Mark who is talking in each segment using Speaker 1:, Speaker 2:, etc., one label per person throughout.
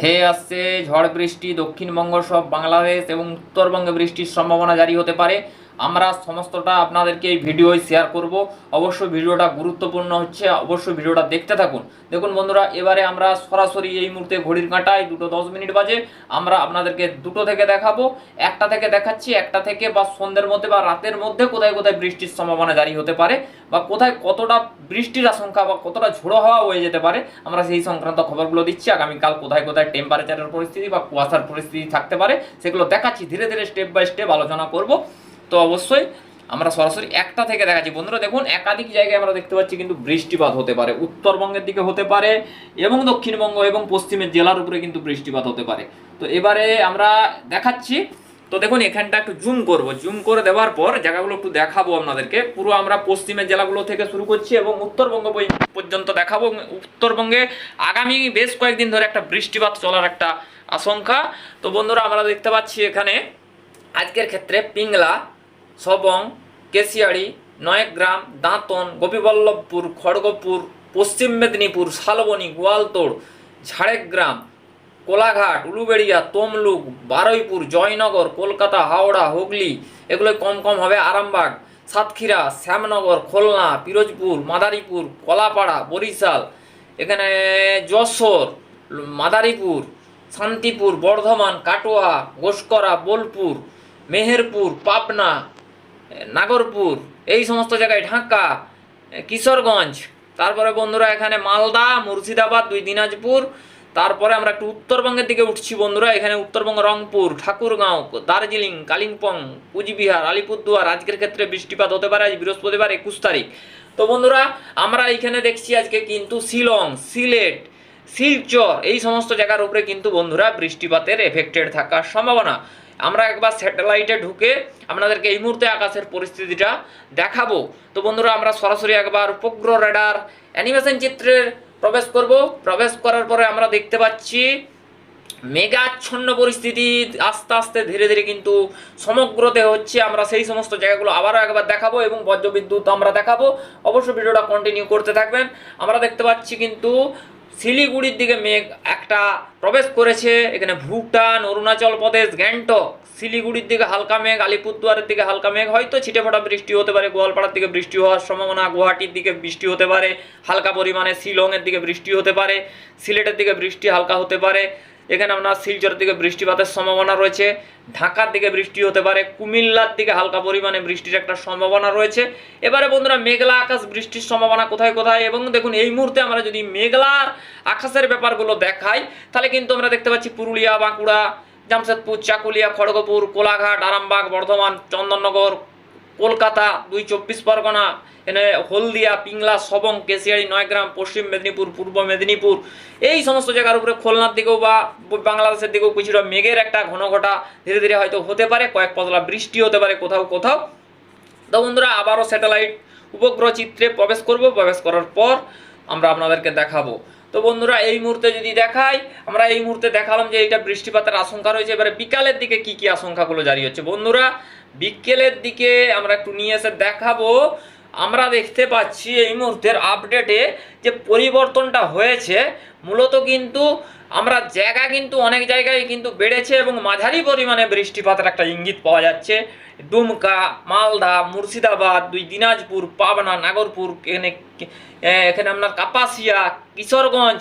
Speaker 1: ধেয়ে আসছে ঝড় বৃষ্টি দক্ষিণবঙ্গ সব বাংলাদেশ এবং উত্তরবঙ্গে বৃষ্টির সম্ভাবনা জারি হতে পারে। আমরা সমস্তটা আপনাদেরকে এই ভিডিওয় শেয়ার করব। অবশ্যই ভিডিওটা গুরুত্বপূর্ণ হচ্ছে, অবশ্যই ভিডিওটা দেখতে থাকুন। দেখুন বন্ধুরা, এবারে আমরা সরাসরি এই মুহূর্তে ঘড়ির কাঁটায় দুটো দশ মিনিট বাজে। আমরা আপনাদেরকে দুটো থেকে দেখাবো। একটা থেকে দেখাচ্ছি, একটা থেকে বা সন্ধ্যের মধ্যে বা রাতের মধ্যে কোথায় কোথায় বৃষ্টির সম্ভাবনা জারি হতে পারে বা কোথায় কতটা বৃষ্টির আশঙ্কা বা কতটা ঝোড়ো হাওয়া হয়ে যেতে পারে, আমরা সেই সংক্রান্ত খবরগুলো দিচ্ছি। আগামীকাল কোথায় কোথায় টেম্পারেচারের পরিস্থিতি বা কুয়াশার পরিস্থিতি থাকতে পারে, সেগুলো দেখাচ্ছি। ধীরে ধীরে স্টেপ বাই স্টেপ আলোচনা করব। তো অবশ্যই আমরা সরাসরি একটা থেকে দেখাচ্ছি। বন্ধুরা, দেখুন, একাধিক জায়গায় আমরা দেখতে পাচ্ছি কিন্তু বৃষ্টিপাত হতে পারে। উত্তরবঙ্গের দিকে হতে পারে এবং দক্ষিণবঙ্গ এবং পশ্চিমের জেলার উপরে কিন্তু বৃষ্টিপাত হতে পারে। তো এবারে আমরা দেখাচ্ছি। তো দেখুন, এখানটা একটু জুম করব। জুম করে দেওয়ার পর জায়গাগুলো একটু দেখাবো আপনাদেরকে। পুরো আমরা পশ্চিমের জেলাগুলো থেকে শুরু করছি এবং উত্তরবঙ্গ পর্যন্ত দেখাবো। উত্তরবঙ্গে আগামী বেশ কয়েকদিন ধরে একটা বৃষ্টিপাত চলার একটা আশঙ্কা। তো বন্ধুরা, আমরা দেখতে পাচ্ছি এখানে আজকের ক্ষেত্রে পিংলা সবং কেশিয়াড়ি নয়গ্রাম, দাঁতন, গোপীবল্লভপুর, খড়গপুর, পশ্চিম মেদিনীপুর, শালবনী, গোয়ালতোড়, ঝাড়গ্রাম, কোলাঘাট, উলুবেড়িয়া, তমলুক, বারুইপুর, জয়নগর, কলকাতা, হাওড়া, হুগলি এগুলো কম কম হবে আরামবাগ, সাতক্ষীরা, শ্যামনগর, খুলনা, পিরোজপুর, মাদারীপুর, কলাপাড়া, বরিশাল, এখানে যশোর, মাদারীপুর, শান্তিপুর, বর্ধমান, কাটোয়া গোসকরা বোলপুর, মেহেরপুর, পাবনা নাগরপুর, এই সমস্ত জায়গায় ঢাকা, কিশোরগঞ্জ, তারপরে বন্ধুরা এখানে মালদা, মুর্শিদাবাদ, দুই দিনাজপুর, তারপরে আমরা একটু উত্তরবঙ্গের দিকে উঠছি বন্ধুরা, এখানে উত্তরবঙ্গ রংপুর, ঠাকুরগাঁও, দার্জিলিং, কালিম্পং, কুচবিহার, আলিপুরদুয়ার, আজকের ক্ষেত্রে বৃষ্টিপাত হতে পারে, আজ বৃহস্পতিবার একুশ তারিখ। তো বন্ধুরা, আমরা এখানে দেখছি আজকে কিন্তু শিলং, সিলেট, শিলচর, এই সমস্ত জায়গার উপরে কিন্তু বন্ধুরা বৃষ্টিপাতের এফেক্টেড থাকার সম্ভাবনা। আমরা একবার স্যাটেলাইটে ঢুকে আপনাদেরকে এই মুহূর্তে আকাশের পরিস্থিতিটা দেখাবো। তো বন্ধুরা, আমরা সরাসরি একবার উপগ্রহ রেডার অ্যানিমেশন চিত্রের প্রবেশ করব। প্রবেশ করার পরে আমরা দেখতে পাচ্ছি মেঘাচ্ছন্ন পরিস্থিতি। আস্তে আস্তে ধীরে ধীরে কিন্তু সমগ্রতে হচ্ছে। আমরা সেই সমস্ত জায়গাগুলো আবারও একবার দেখাবো এবং বজ্রবিদ্যুৎ আমরা দেখাবো। অবশ্যই ভিডিওটা কন্টিনিউ করতে থাকবেন। আমরা দেখতে পাচ্ছি কিন্তু শিলিগুড়ির দিকে মেঘ একটা প্রবেশ করেছে। এখানে ভুটান, অরুণাচল প্রদেশ, গ্যাংটক। শিলিগুড়ির দিকে হালকা মেঘ, আলিপুরদুয়ারের দিকে হালকা মেঘ। হয়তো ছিটে ফোটা বৃষ্টি হতে পারে, গোয়ালপাড়ার দিকে বৃষ্টি হওয়ার সম্ভাবনা, গুয়াহাটির দিকে বৃষ্টি হতে পারে, হালকা পরিমাণে শিলংয়ের দিকে বৃষ্টি হতে পারে, সিলেটের দিকে বৃষ্টি হালকা হতে পারে। এখানে আপনার শিলচরের দিকে বৃষ্টিপাতের সম্ভাবনা রয়েছে, ঢাকার দিকে বৃষ্টি হতে পারে, কুমিল্লার দিকে হালকা পরিমাণে বৃষ্টির একটা সম্ভাবনা রয়েছে। এবারে বন্ধুরা মেঘলা আকাশ বৃষ্টির সম্ভাবনা কোথায় কোথায় এবং দেখুন এই মুহূর্তে আমরা যদি মেঘলা আকাশের ব্যাপারগুলো দেখাই, তাহলে কিন্তু আমরা দেখতে পাচ্ছি পুরুলিয়া, বাঁকুড়া, জামশেদপুর, চাকুলিয়া, খড়গপুর, কোলাঘাট, আরামবাগ, বর্ধমান, চন্দননগর কলকাতা, দুই চব্বিশ পরগনা এখানে হলদিয়া, পিংলা, সবং কেশিয়াড়ি নয়গ্রাম, পশ্চিম মেদিনীপুর, পূর্ব মেদিনীপুর, এই সমস্ত জায়গার উপরে খুলনার দিকেও বা বাংলাদেশের দিকেও কিছুটা মেঘের একটা ঘন ঘটা ধীরে ধীরে হয়তো হতে পারে, কয়েক পতলা বৃষ্টি হতে পারে কোথাও কোথাও। তো বন্ধুরা, আবারও স্যাটেলাইট উপগ্রহ চিত্রে প্রবেশ করব, প্রবেশ করার পর আমরা আপনাদেরকে দেখাবো। তো বন্ধুরা, এই মুহূর্তে যদি দেখাই, আমরা এই মুহূর্তে দেখালাম যে এইটা বৃষ্টিপাতের আশঙ্কা রয়েছে, এবারে বিকালের দিকে কি কি আশঙ্কাগুলো জারি হচ্ছে। বন্ধুরা বিকেলের দিকে আমরা একটু নিয়ে এসে দেখাবো। আমরা দেখতে পাচ্ছি এই মুহূর্তের আপডেটে যে পরিবর্তনটা হয়েছে। মূলত কিন্তু আমরা জায়গা কিন্তু অনেক জায়গায় কিন্তু বেড়েছে এবং মাঝারি পরিমাণে বৃষ্টিপাতের একটা ইঙ্গিত পাওয়া যাচ্ছে। দুমকা, মালদা, মুর্শিদাবাদ, দুই দিনাজপুর, পাবনা, নাগরপুর, এখানে এখানে আপনার কাপাসিয়া, কিশোরগঞ্জ,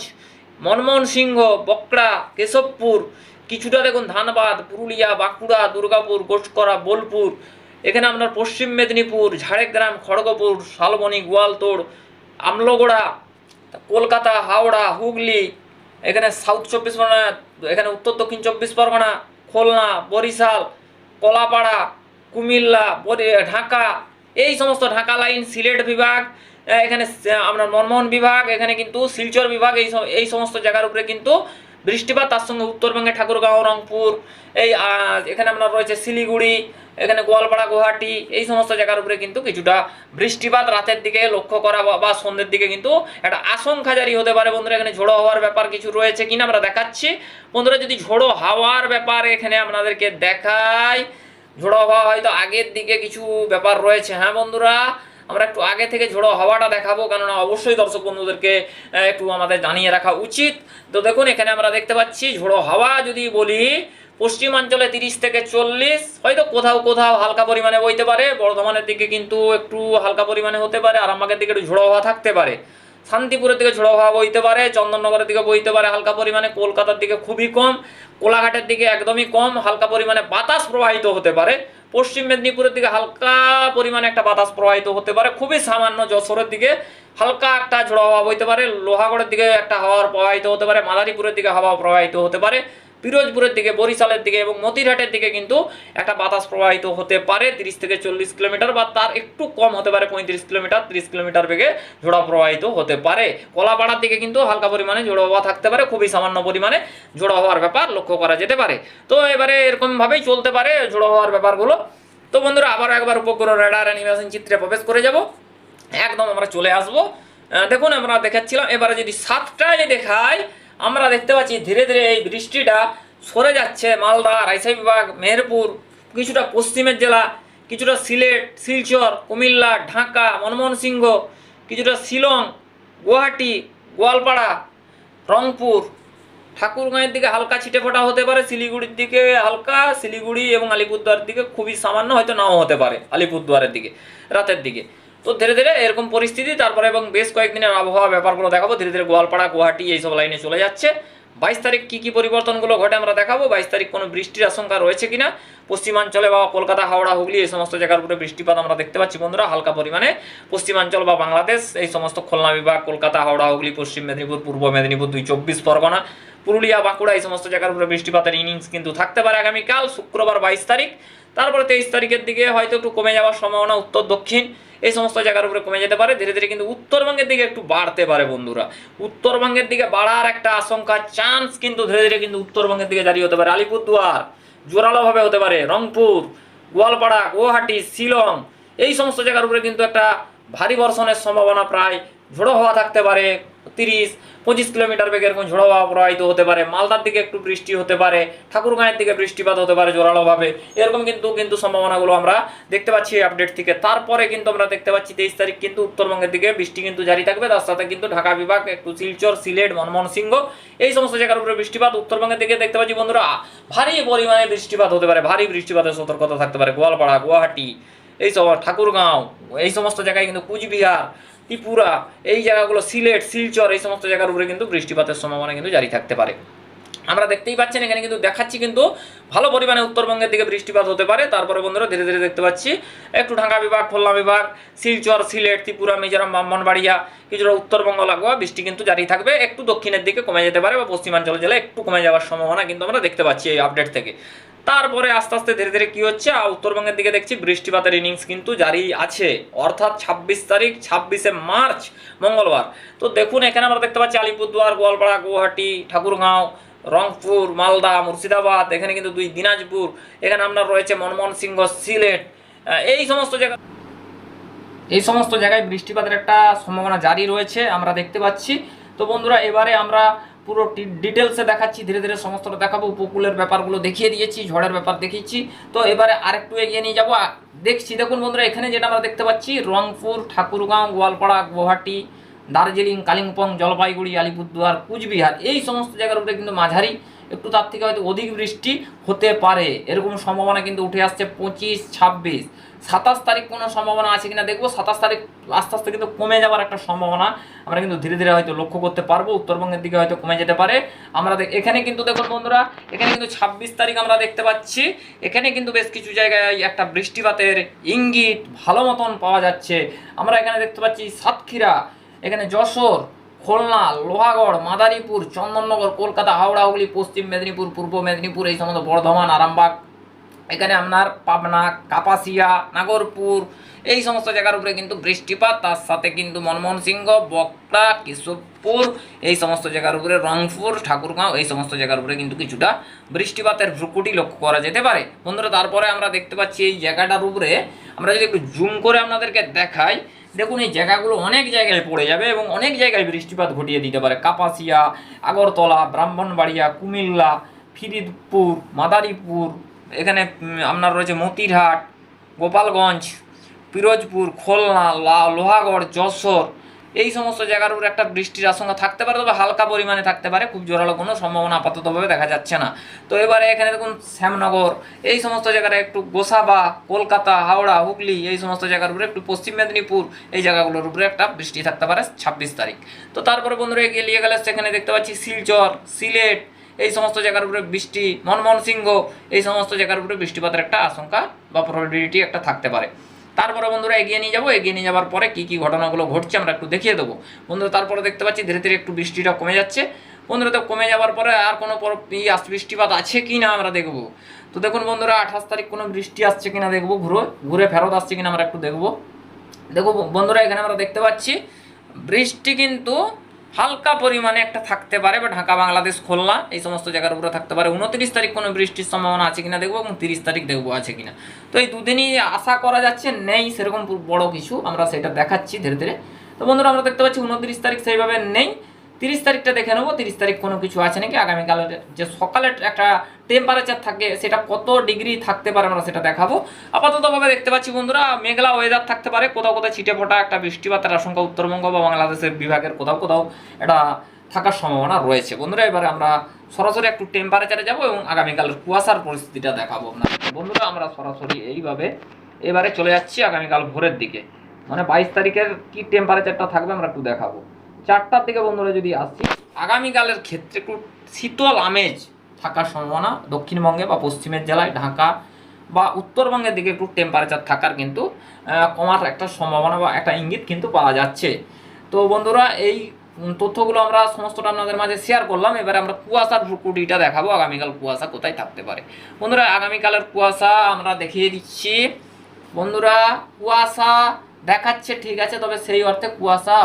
Speaker 1: মনমোহন সিংহ বকড়া কেশবপুর কিছুটা দেখুন ধানবাদ, পুরুলিয়া, বাঁকুড়া, দুর্গাপুর, গোসকরা, বোলপুর, এখানে আপনার পশ্চিম মেদিনীপুর, ঝাড়গ্রাম, খড়গপুর, শালবনি, গোয়ালতোড়, আমলগোড়া, কলকাতা, হাওড়া, হুগলি, এখানে সাউথ চব্বিশ পরগনা, এখানে উত্তর দক্ষিণ চব্বিশ পরগনা, খুলনা, বরিশাল, কলাপাড়া, কুমিল্লা ঢাকা, এই সমস্ত ঢাকা লাইন, সিলেট বিভাগ এখানে আপনার মনমোহন বিভাগ, এখানে কিন্তু শিলচর বিভাগ, এই এই সমস্ত জায়গার উপরে কিন্তু বৃষ্টিপাত, তার সঙ্গে উত্তরবঙ্গে ঠাকুরগাঁও, রংপুর, এই এখানে আপনার রয়েছে শিলিগুড়ি, এখানে গোয়ালপাড়া, গুয়াহাটি, এই সমস্ত জায়গার উপরে কিন্তু কিছুটা বৃষ্টিপাত রাতের দিকে লক্ষ্য করা বা- সন্ধ্যের দিকে কিন্তু একটা আশঙ্কা জারি হতে পারে। বন্ধুরা, এখানে ঝোড়ো হওয়ার ব্যাপার কিছু রয়েছে কিনা আমরা দেখাচ্ছি। বন্ধুরা, যদি ঝোড়ো হাওয়ার ব্যাপার এখানে আপনাদেরকে দেখাই, ঝোড়ো হাওয়া হয়তো আগের দিকে কিছু ব্যাপার রয়েছে। হ্যাঁ বন্ধুরা আমরা একটু আগে থেকে ঝোড়ো হাওয়াটা দেখাবো, কেননা অবশ্যই দর্শক বন্ধুদেরকে একটু আমাদের জানিয়ে রাখা উচিত। তো দেখুন, এখানে আমরা দেখতে পাচ্ছি ঝোড়ো হাওয়া, যদি বলি পশ্চিমাঞ্চলে তিরিশ থেকে চল্লিশ, হয়তো কোথাও কোথাও হালকা পরিমাণে বইতে পারে, বর্ধমানের দিকে কিন্তু একটু হালকা পরিমাণে হতে পারে, আরামবাগের দিকে একটু ঝোড়ো হাওয়া থাকতে পারে। শান্তিপুরের দিকে ঝোড়ো হাওয়া বইতে পারে, চন্দননগরের দিকে বইতে পারে, হালকা পরিমাণে কলকাতার দিকে খুবই কম, কোলাঘাটের দিকে একদমই কম, হালকা পরিমাণে বাতাস প্রবাহিত হতে পারে। পশ্চিম মেদিনীপুরের দিকে হালকা পরিমাণে একটা বাতাস প্রবাহিত হতে পারে, খুবই সামান্য যশোরের দিকে হালকা একটা ঝোড়ো হাওয়া হইতে পারে, লোহাগড়ের দিকে একটা হাওয়া প্রবাহিত হতে পারে, মাদারীপুরের দিকে হাওয়া প্রবাহিত হতে পারে। পিরোজপুরের দিকে, বরিশালের দিকে এবং মতিরহাটের দিকে কিন্তু একটা বাতাস প্রবাহিত হতে পারে, তিরিশ থেকে চল্লিশ কিলোমিটার বা তার একটু কম হতে পারে, পঁয়ত্রিশ কিলোমিটার, তিরিশ কিলোমিটার বেগে ঝোড়া প্রবাহিত হতে পারে। কলাপাড়ার দিকে কিন্তু হালকা পরিমাণে ঝোড়ো হওয়া থাকতে পারে, খুবই সামান্য পরিমাণে ঝোড়ো হওয়ার ব্যাপার লক্ষ্য করা যেতে পারে। তো এবারে এরকমভাবেই চলতে পারে ঝোড়ো হওয়ার ব্যাপারগুলো। তো বন্ধুরা আবার একবার উপগ্রহ রেডার অ্যানিমেশন চিত্রে প্রবেশ করে যাব। একদম আমরা চলে আসব। দেখুন, আমরা দেখাচ্ছিলাম, এবারে যদি সাতটায় দেখাই আমরা দেখতে পাচ্ছি ধীরে ধীরে এই বৃষ্টিটা সরে যাচ্ছে মালদা, রাজশাহী বিভাগ, মেহেরপুর, কিছুটা পশ্চিমের জেলা, কিছুটা সিলেট, শিলচর, কুমিল্লা, ঢাকা মনমোহন সিংহ কিছুটা শিলং, গুয়াহাটি, গোয়ালপাড়া, রংপুর। ঠাকুরগাঁয়ের দিকে হালকা ছিটে ফোটা হতে পারে, শিলিগুড়ির দিকে হালকা, শিলিগুড়ি এবং আলিপুরদুয়ারের দিকে খুবই সামান্য হয়তো নাও হতে পারে, আলিপুরদুয়ারের দিকে, রাতের দিকে। তো ধীরে ধীরে এরকম পরিস্থিতি, তারপরে এবং বেশ কয়েকদিনের আবহাওয়া ব্যাপারগুলো দেখাবো। ধীরে ধীরে গোয়ালপাড়া, গুয়াহাটি এইসব লাইনে চলে যাচ্ছে। বাইশ তারিখ কী কী পরিবর্তনগুলো ঘটে আমরা দেখাবো। বাইশ তারিখ কোনো বৃষ্টির আশঙ্কা রয়েছে কিনা? পশ্চিমাঞ্চলে বা কলকাতা, হাওড়া, হুগলি এই সমস্ত জায়গার উপরে বৃষ্টিপাত আমরা দেখতে পাচ্ছি বন্ধুরা। হালকা পরিমাণে পশ্চিমাঞ্চল বা বাংলাদেশ এই সমস্ত খুলনা বিভাগ, কলকাতা, হাওড়া, হুগলি, পশ্চিম মেদিনীপুর, পূর্ব মেদিনীপুর, দুই চব্বিশ পরগনা, পুরুলিয়া, বাঁকুড়া এই সমস্ত জায়গার উপরে বৃষ্টিপাতের ইনিংস কিন্তু থাকতে পারে আগামীকাল, শুক্রবার বাইশ তারিখ। তারপরে তেইশ তারিখের দিকে হয়তো একটু কমে যাওয়ার সম্ভাবনা উত্তর দক্ষিণ এই সমস্ত জায়গার উপরে কমে যেতে পারে, ধীরে ধীরে কিন্তু উত্তরবঙ্গের দিকে একটু বাড়তে পারে বন্ধুরা। উত্তরবঙ্গের দিকে বাড়ার একটা আশঙ্কা চান্স কিন্তু ধীরে ধীরে কিন্তু উত্তরবঙ্গের দিকে জারি হতে পারে। আলিপুরদুয়ার জোরালোভাবে হতে পারে, রংপুর, গোয়ালপাড়া, গুয়াহাটি, শিলং, এই সমস্ত জায়গার উপরে কিন্তু একটা ভারী বর্ষণের সম্ভাবনা প্রায় ঝোড়ো হওয়া থাকতে পারে। তিরিশ, পঁচিশ কিলোমিটার বেগে এরকম ঝোড়ো হওয়া প্রবাহিত হতে পারে, মালদার দিকে একটু বৃষ্টি হতে পারে ঠাকুরগাঁয়ের দিকে বৃষ্টিপাত হতে পারে জোরালোভাবে। এরকম কিন্তু কিন্তু সম্ভাবনাগুলো আমরা দেখতে পাচ্ছি এই আপডেট থেকে। তারপরে কিন্তু আমরা দেখতে পাচ্ছি তেইশ তারিখ কিন্তু উত্তরবঙ্গের দিকে বৃষ্টি কিন্তু জারি থাকবে। তার সাথে কিন্তু ঢাকা বিভাগ, একটু শিলচর, সিলেট মনমোহন সিংহ এই সমস্ত জায়গার উপরে বৃষ্টিপাত। উত্তরবঙ্গের দিকে দেখতে পাচ্ছি বন্ধুরা, ভারী পরিমাণে বৃষ্টিপাত হতে পারে, ভারী বৃষ্টিপাতের সতর্কতা থাকতে পারে। গোয়ালপাড়া, গুয়াহাটি, এই সব ঠাকুরগাঁও, এই সমস্ত জায়গায় কিন্তু কুচবিহার ত্রিপুরা, এই জায়গাগুলো সিলেট, শিলচর, এই সমস্ত জায়গার উপরে কিন্তু বৃষ্টিপাতের সম্ভাবনা কিন্তু জারি থাকতে পারে। আমরা দেখতেই পাচ্ছেন, এখানে কিন্তু দেখাচ্ছি কিন্তু ভালো পরিমাণে উত্তরবঙ্গের দিকে বৃষ্টিপাত হতে পারে। তারপরে বন্ধুরা ধীরে ধীরে দেখতে পাচ্ছি, একটু ঢাকা বিভাগ, খুলনা বিভাগ, শিলচর, সিলেট, ত্রিপুরা, মিজোরাম, ব্রাহ্মণবাড়িয়া, কিছুটা উত্তরবঙ্গ লাগোয়া, বৃষ্টি কিন্তু জারি থাকবে। একটু দক্ষিণের দিকে কমে যেতে পারে বা পশ্চিমাঞ্চল জেলায় একটু কমে যাওয়ার সম্ভাবনা কিন্তু আমরা দেখতে পাচ্ছি এই আপডেট থেকে। তারপরে আস্তে আস্তে ধীরে ধীরে কি হচ্ছে? উত্তরবঙ্গের দিকে দেখছি বৃষ্টিপাতের ইনিংস কিন্তু জারি আছে। অর্থাৎ ছাব্বিশ তারিখ, ছাব্বিশে মার্চ, মঙ্গলবার। তো দেখুন, এখানে আমরা দেখতে পাচ্ছি আলিপুরদুয়ার, গোয়ালপাড়া, গুয়াহাটি, ঠাকুরগাঁও, রংপুর, মালদা, মুর্শিদাবাদ, এখানে কিন্তু দুই দিনাজপুর, এখানে আপনার রয়েছে মনমোহন সিংহ, সিলেট এই সমস্ত জায়গা এই সমস্ত জায়গায় বৃষ্টিপাতের একটা সম্ভাবনা জারি রয়েছে, আমরা দেখতে পাচ্ছি। তো বন্ধুরা, এবারে আমরা পুরো ডিটেলসে দেখাচ্ছি, ধীরে ধীরে সমস্তটা দেখাবো, উপকূলের ব্যাপারগুলো দেখিয়ে দিয়েছি, ঝড়ের ব্যাপার দেখিয়েছি। তো এবারে আরেকটু এগিয়ে নিয়ে যাব। দেখছি, দেখুন বন্ধুরা, এখানে যেটা আমরা দেখতে পাচ্ছি, রংপুর, ঠাকুরগাঁও, গোয়ালপাড়া, গুয়াহাটি, দার্জিলিং, কালিম্পং, জলপাইগুড়ি, আলিপুরদুয়ার, কুচবিহার, এই সমস্ত জায়গার উপরে কিন্তু মাঝারি একটু তার থেকে হয়তো অধিক বৃষ্টি হতে পারে। এরকম সম্ভাবনা কিন্তু উঠে আসছে পঁচিশ, ছাব্বিশ। সাতাশ তারিখ কোনো সম্ভাবনা আছে কিনা দেখব। সাতাশ তারিখ আস্তে আস্তে কিন্তু কমে যাওয়ার একটা সম্ভাবনা আমরা কিন্তু ধীরে ধীরে হয়তো লক্ষ্য করতে পারব। উত্তরবঙ্গের দিকে হয়তো কমে যেতে পারে। আমরা এখানে কিন্তু দেখুন বন্ধুরা, এখানে কিন্তু ছাব্বিশ তারিখ আমরা দেখতে পাচ্ছি। এখানে কিন্তু বেশ কিছু জায়গায় একটা বৃষ্টিপাতের ইঙ্গিত ভালো মতন পাওয়া যাচ্ছে। আমরা এখানে দেখতে পাচ্ছি সাতক্ষীরা, এখানে যশোর খুলনা, লোহাগড়, মাদারীপুর, চন্দননগর, কলকাতা, হাওড়া, হুগলি, পশ্চিম মেদিনীপুর, পূর্ব মেদিনীপুর, এই সমস্ত বর্ধমান, আরামবাগ, এখানে আপনার পাবনা, কাপাসিয়া, নাগরপুর, এই সমস্ত জায়গার উপরে কিন্তু বৃষ্টিপাত, তার সাথে কিন্তু মনমোহন সিংহ বকটা কেশবপুর, এই সমস্ত জায়গার উপরে রংপুর, ঠাকুরগাঁও, এই সমস্ত জায়গার উপরে কিন্তু কিছুটা বৃষ্টিপাতের ভ্রুকুটি লক্ষ্য করা যেতে পারে। বন্ধুরা, তারপরে আমরা দেখতে পাচ্ছি এই জায়গাটার উপরে আমরা যদি একটু জুম করে আপনাদেরকে দেখাই দেখুন, এই জায়গাগুলো অনেক জায়গায় পড়ে যাবে এবং অনেক জায়গায় বৃষ্টিপাত ঘটিয়ে দিতে পারে। কাপাসিয়া, আগরতলা, ব্রাহ্মণবাড়িয়া, কুমিল্লা, ফিরিদপুর, মাদারীপুর, এখানে আপনার রয়েছে মতিরহাট, গোপালগঞ্জ, পিরোজপুর, খুলনা লোহাগড়, যশোর এই সমস্ত জায়গার উপর একটা বৃষ্টির আশঙ্কা থাকতে পারে, তবে হালকা পরিমাণে থাকতে পারে। খুব জোরালো কোনো সম্ভাবনা আপাততভাবে দেখা যাচ্ছে না। তো এবারে এখানে দেখুন, শ্যামনগর, এই সমস্ত জায়গার একটু গোসাবা কলকাতা, হাওড়া, হুগলি, এই সমস্ত জায়গার উপরে একটু পশ্চিম মেদিনীপুর, এই জায়গাগুলোর উপরে একটা বৃষ্টি থাকতে পারে ছাব্বিশ তারিখ। তো তারপরে বন্ধুরা এগিয়ে গেলে সেখানে দেখতে পাচ্ছি শিলচর, সিলেট, এই সমস্ত জায়গার উপরে বৃষ্টি, মনমোহন সিংহ, এই সমস্ত জায়গার উপরে বৃষ্টিপাতের একটা আশঙ্কা বা প্রবাবিলিটি একটা থাকতে পারে। তারপরে বন্ধুরা এগিয়ে নিয়ে যাব, এগিয়ে নিয়ে যাওয়ার পরে কী কী ঘটনাগুলো ঘটছে আমরা একটু দেখিয়ে দেবো। বন্ধুরা তারপরে দেখতে পাচ্ছি ধীরে ধীরে একটু বৃষ্টিটা কমে যাচ্ছে। বন্ধুরা তো কমে যাওয়ার পরে আর কোনো বৃষ্টিপাত আছে কি না আমরা দেখব। তো দেখুন বন্ধুরা, আঠাশ তারিখ কোনো বৃষ্টি আসছে কিনা দেখব, ঘুরে ঘুরে ফেরত আসছে কিনা আমরা একটু দেখব। দেখো বন্ধুরা এখানে আমরা দেখতে পাচ্ছি, বৃষ্টি কিন্তু হালকা পরিমাণে একটা থাকতে পারে, বা ঢাকা, বাংলাদেশ, খুলনা, এই সমস্ত জায়গার উপরে থাকতে পারে। উনত্রিশ তারিখ কোনো বৃষ্টির সম্ভাবনা আছে কিনা দেখব এবং তিরিশ তারিখ দেখব আছে কিনা। তো এই দুদিনই আশা করা যাচ্ছে নেই সেরকম বড় কিছু, আমরা সেটা দেখাচ্ছি ধীরে ধীরে। তো বন্ধুরা, আমরা দেখতে পাচ্ছি উনত্রিশ তারিখ সেইভাবে নেই। তিরিশ তারিখটা দেখে নেব, তিরিশ তারিখ কোনো কিছু আছে নাকি? আগামীকালের যে সকালের একটা টেম্পারেচার থাকে সেটা কত ডিগ্রি থাকতে পারে আমরা সেটা দেখাবো। আপাততভাবে দেখতে পাচ্ছি বন্ধুরা, মেঘলা ওয়েদার থাকতে পারে, কোথাও কোথাও ছিটে ফোটা একটা বৃষ্টিপাতের আশঙ্কা উত্তরবঙ্গ বা বাংলাদেশের বিভাগের কোথাও কোথাও এটা থাকার সম্ভাবনা রয়েছে। বন্ধুরা, এবারে আমরা সরাসরি একটু টেম্পারেচারে যাব এবং আগামীকালের কুয়াশার পরিস্থিতিটা দেখাবো আপনাদের বন্ধুরা, আমরা সরাসরি এইভাবে এবারে চলে যাচ্ছি আগামীকাল ভোরের দিকে। মানে বাইশ তারিখের কি টেম্পারেচারটা থাকবে আমরা একটু দেখাবো। চারটার দিকে বন্ধুরা যদি আসছি আগামীকালের ক্ষেত্রে একটু শীতল আমেজ থাকার সম্ভাবনা দক্ষিণবঙ্গে বা পশ্চিমের জেলায়, ঢাকা বা উত্তরবঙ্গের দিকে একটু টেম্পারেচার থাকার কিন্তু কমার একটা সম্ভাবনা বা একটা ইঙ্গিত কিন্তু পাওয়া যাচ্ছে। তো বন্ধুরা, এই তথ্যগুলো আমরা সমস্তটা আপনাদের মাঝে শেয়ার করলাম। এবারে আমরা কুয়াশার ভ্রুকুটিটা দেখাবো, আগামীকাল কুয়াশা কোথায় থাকতে পারে। বন্ধুরা, আগামীকালের কুয়াশা আমরা দেখিয়ে দিচ্ছি। বন্ধুরা, কুয়াশা দেখাচ্ছে, ঠিক আছে, তবে সেই অর্থে কুয়াশা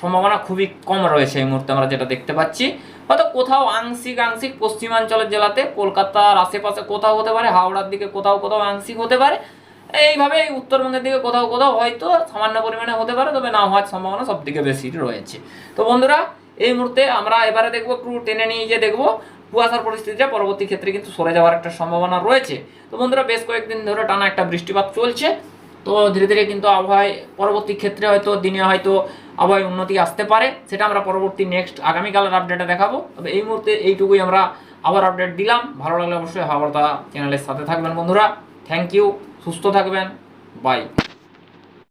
Speaker 1: সম্ভাবনা খুবই কম রয়েছে এই মুহূর্তে আমরা যেটা দেখতে পাচ্ছি। হয়তো কোথাও আংশিক আংশিক পশ্চিমাঞ্চলের জেলাতে, কলকাতার আশেপাশে কোথাও হতে পারে, হাওড়ার দিকে কোথাও কোথাও আংশিক হতে পারে। এইভাবে এই উত্তরবঙ্গের দিকে কোথাও কোথাও হয়তো সামান্য পরিমাণে হতে পারে, তবে না হওয়ার সম্ভাবনা সব দিকে বেশি রয়েছে। তো বন্ধুরা, এই মুহূর্তে আমরা এবারে দেখব, একটু টেনে নিয়ে যে দেখব, কুয়াশার পরিস্থিতিটা, পরবর্তী ক্ষেত্রে কিন্তু সরে যাওয়ার একটা সম্ভাবনা রয়েছে। তো বন্ধুরা, বেশ কয়েকদিন ধরে টানা একটা বৃষ্টিপাত চলছে। তো ধীরে ধীরে কিন্তু আবহাওয়ায় পরবর্তী ক্ষেত্রে হয়তো দিনে হয়তো আবহাওয়ায় উন্নতি আসতে পারে, সেটা আমরা পরবর্তী নেক্সট আগামীকালের আপডেটে দেখাবো। তবে এই মুহূর্তে এইটুকুই আমরা আবার আপডেট দিলাম। ভালো লাগলে অবশ্যই হাওড়া চ্যানেলের সাথে থাকবেন বন্ধুরা। থ্যাংক ইউ সুস্থ থাকবেন। বাই